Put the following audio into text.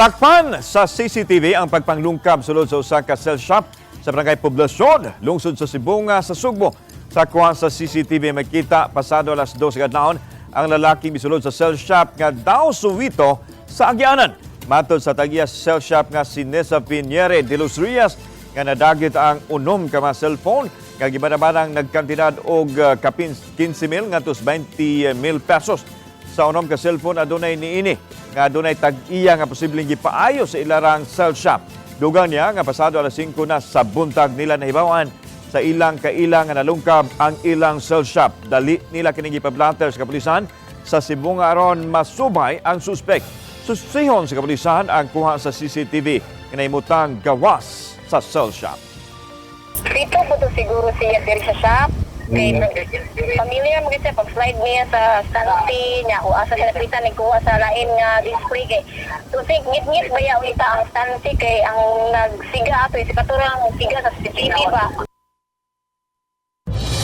Nasakpan sa CCTV ang pagpanglungkab sulod sa usa ka cell shop sa barangay Poblasyon, lungsod sa Sibunga sa Sugbo. Sa kuha sa CCTV makita pasado alas 2 kadlawon ang lalaki misulod sa cell shop nga daw suwito sa agyanan. Matod sa tagiya cell shop nga si Nessa Piniere de los Rias nga nadagit ang unom ka mga cellphone nga gibanabanang nagkantidad og uh, kapin 15 mil ngantos 20 mil pesos sa unom ka cellphone adunay niini nga adunay tag-iya nga posibleng gipaayo sa ilarang cell shop. Dugang niya nga pasado alas 5 na sa buntag nila nahibawan sa ilang kailang nga nalungkab ang ilang cell shop. Dali nila kining gipablatter sa kapulisan sa Sibunga aron masubay ang suspect. Susihon sa kapulisan ang kuha sa CCTV nga nahimutang gawas sa cell shop. Dito po siguro siya diri sa shop. Kay pamilya mo kasi pag slide niya sa stanti niya o asa sa nakita ni kuha sa lain nga display kay tusig ngit-ngit baya ulita ang stanti kay ang nagsiga ato si katurang siga sa CCTV ba